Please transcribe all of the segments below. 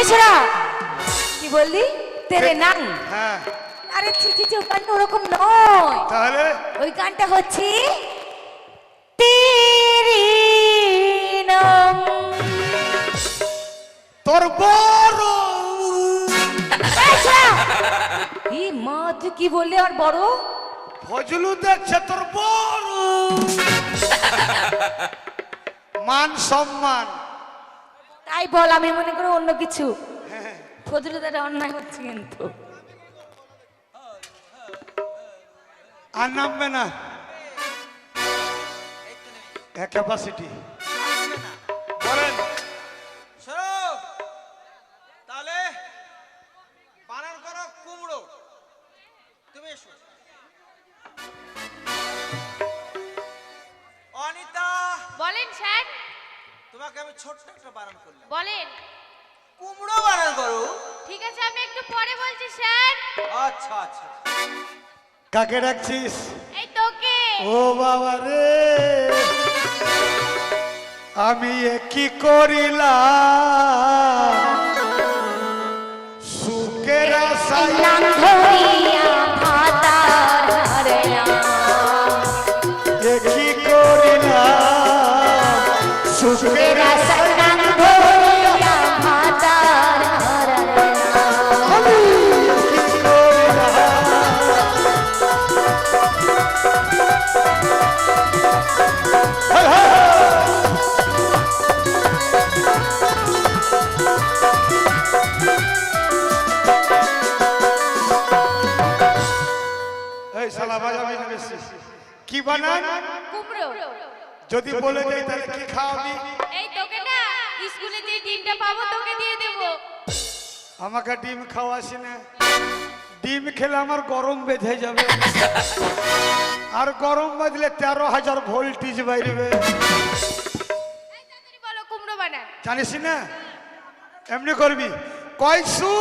এই কি বললি? তেরে নাং। হ্যাঁ। আরে ছি ছি ছি, ওই গানটা ওরকম নয়। তাহলে? ওই গানটা হচ্ছে তেরি নাম তোর বড় এই শোনা ই মা তুই কি বললি আর বড়? ফজলু দেখছে তোর বড়। মান সম্মান। তাই বল, আমি মনে করি অন্য কিছু। ফজলুদারা অন্যায় হচ্ছে কিন্তু। আর নামবে না। ক্যাপাসিটি বলেন। তোমাকে আমি ছোট্ট একটা বানান করলাম। বলেন। কুমড়ো বানান করো। ঠিক আছে আমি একটু পরে বলছি স্যার। আচ্ছা আচ্ছা। কাকে ডাকছিস? এই তোকে। ও বাবা রে। আমি এ কি করিলাম? সুখের কুমড়ো। যদি বলে দেয় তাহলে কি খাওয়াবি? এই তোকে না স্কুলে যে ডিমটা পাবো তোকে দিয়ে দেবো। আমাকে ডিম খাওয়াসি না। ডিম খেলে আমার গরম বেঁধে যাবে। আর গরম বাঁধলে তেরো হাজার ভোল্টেজ বাইরবে জানিস না? এমনি করবি? কয়সু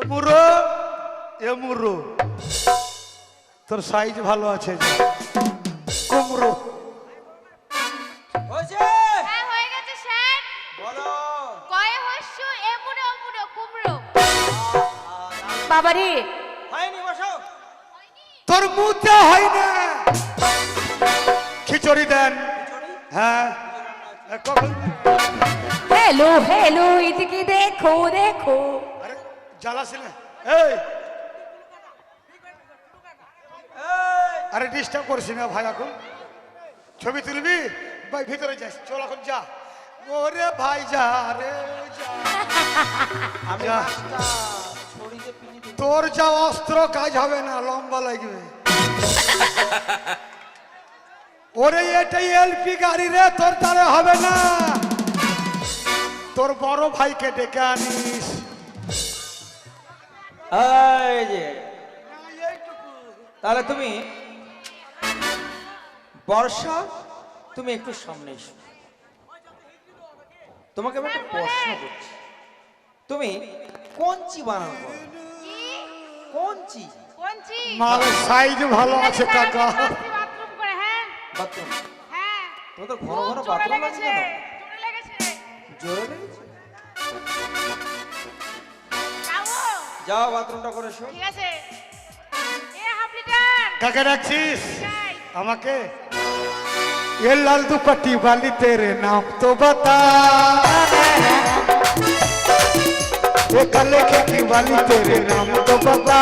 এমুরো এমুরো তোর সাইজ ভালো আছে কুমড়ো। হ্যাঁ বাবারে। তোর মুখে হয় না খিচুড়ি দেন। হ্যাঁ। এ, কখন হ্যালো হ্যালো এদিকে দেখো দেখো। আরে জ্বালাসি না এই আরে ডিস্টার্ব করছি না ভাই এখন। ছবি তুলবি? ভাই ভিতরে যাস। চল এখন যা। ওরে ভাই যা রে যা। তোর যা অস্ত্র কাজ হবে না লম্বা লাগবে। ওরে এটাই এলপি গাড়ি রে তোর তারে হবে না। তোর বড় ভাইকে ডেকে আনিস। তাহলে তুমি বর্ষা তুমি একটু সামনে এসো। তোমাকে আমি একটা প্রশ্ন করছি। তুমি কঞ্চি বানানো করো? কঞ্চি কঞ্চি মাল সাইজ ভালো আছে কাকা। বাথরুম করে হ্যাঁ। হ্যাঁ। তোমার তো ঘন ঘন বাথরুম লেগেছে কেন? জোরে লেগেছে? যাও। বাথরুমটা করে এসো। ঠিক আছে। কাকে রাখছিস? আমাকে? এ লাল দুপাটি বালি তেরে নাম তো বাতা। এ কালে খেকি বালি তেরে নাম তো বাতা।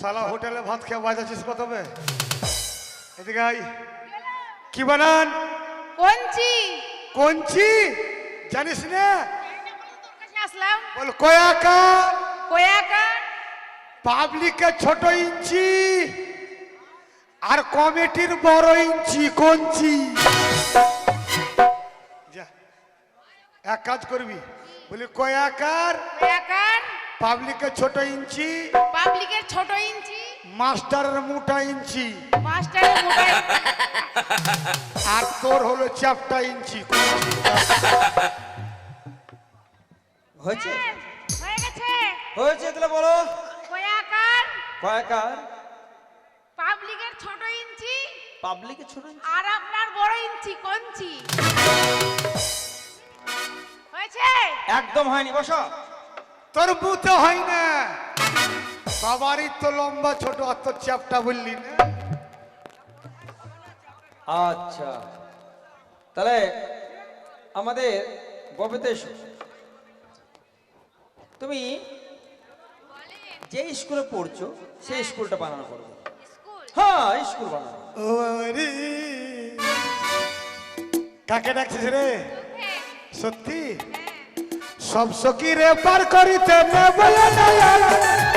শালা হোটেলে ভাত খেয়ে বাজাচ্ছিস কত এদিকে আই কি বানান? কঞ্চি। কঞ্চি? জানিস না? আসলাম বল কয়াকা। পাবলিকের ছোট ইঞ্চি আর কমিটির বড় ইঞ্চি কঞ্চি। যা এক কাজ করবি। বলি কয়াকার কয়াকার। পাবলিকের ছোট ইঞ্চি পাবলিকের ছোট ইঞ্চি? মাস্টারের মোটা ইঞ্চি। মাস্টারের মোটাই আর তোর হলো চ্যাপটা ইঞ্চি। হয়েছে? হয়ে গেছে। হয়েছে তাহলে বলো। কয়াকার কয়েকার পাবলিকের ছোট ইঞ্চি? পাবলিকে ছোট আর আপনার বড় ইঞ্চি কঞ্চি হয়েছে? একদম হয়নি বসো। তোর বুতে হয় না সবারই তো লম্বা ছোট আর তোর চ্যাপটা বললি না আচ্ছা। তাহলে আমাদের গবেতে এসো। তুমি যে স্কুলে পড়ছো সেই স্কুলটা বানানো করবে হ্যাঁ স্কুল বানানো। কাকে ডাকছিস রে? সত্যি? সব সখী রে পার করিতে না বলে না আর।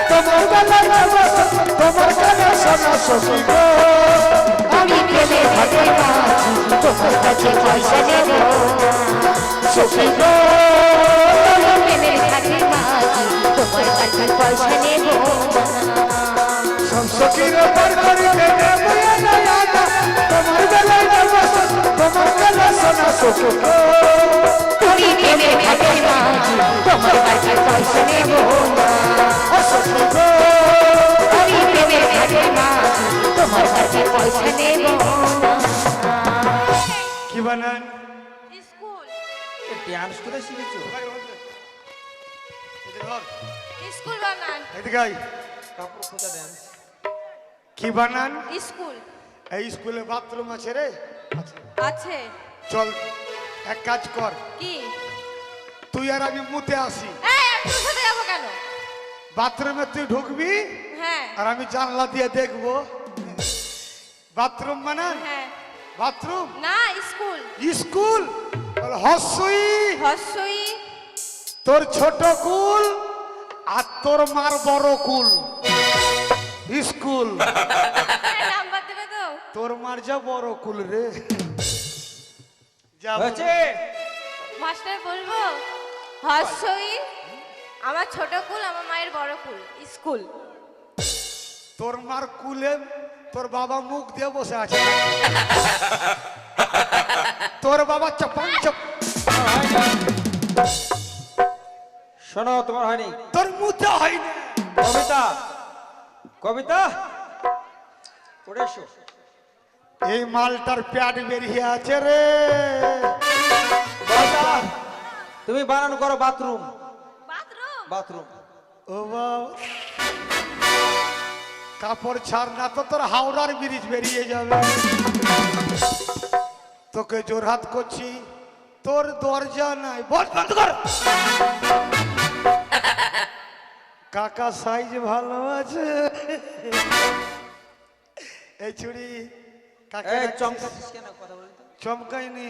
তোমার বেলা নেব তোমার কানে শোনা সখী গো। আমি প্রেমে ভাগে বাঁচি তোমার কাছে পয়সা নেব। সখী গো। আমি প্রেমে ভাগে বাঁচি তোমার কাছে পয়সা নেব। সব সখী রে পার করিতে না বলে না আর। তোমার বেলা নেব তোমার কানে শোনা সখী গো। তুমি প্রেমে ভাগে তোমার কাছে পয়সা নেব ও আমি প্রেমে ভাগে বাঁচি তোমার কাছে পয়সা নেব কি বানান স্কুল ডান্স করে শিখেছো স্কুল বানান এদিকে আয়। কাপড় খোঁজা ডান্স কি বানান স্কুল এই স্কুলে বাথরুম আছে রে চল এক কাজ কর কি তুই আর আমি মুতে আসি। সাথে যাব কেন? বাথরুমে তুই ঢুকবি হ্যাঁ। আর আমি জানলা দিয়ে দেখব। বাথরুম মানে? হ্যাঁ। বাথরুম? না স্কুল। স্কুল? বল, হস্যই। হস্যই। তোর ছোট কুল আর তোর মার বড় কুল। স্কুল। নাম্বার দেবে তো। তোর মার যা বড় কুল রে। যা মাস্টার বলব? হস্যই আমার ছোট কুল আমার মায়ের বড় কুল স্কুল। তোর মার কুলে তোর বাবা মুখ দিয়ে বসে আছে। তোর বাবা চপাং চপ শোনো তোমার হয়নি। তোর মুখে হয় না কবিতা কবিতা? পড়ে এসো। এই মালটার প্যাড বেরিয়ে আছে রে। কবিতা, তুমি বানানো করো বাথরুম। বাথরুম? বাথরুম। ও কাপড় ছাড় না তো তোর হাওড়ার ব্রিজ বেরিয়ে যাবে। তোকে জোরহাত করছি। তোর দরজা নাই। বন্ধ কর। কাকা সাইজ ভালো আছে। এই চুড়ি কাকা? চমকাইনি।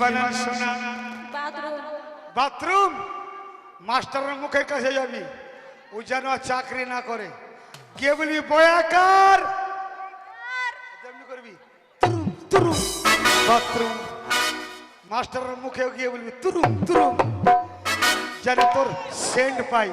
বানান শোনা। বাথরুম, মাস্টারের মুখের কাছে যাবি। ও যেন চাকরি না করে। কে বলবি বয়াকার? মাস্টারের মুখে গিয়ে বলবি, তুরুম তুরুম। যেন তোর সেন্ট পাই।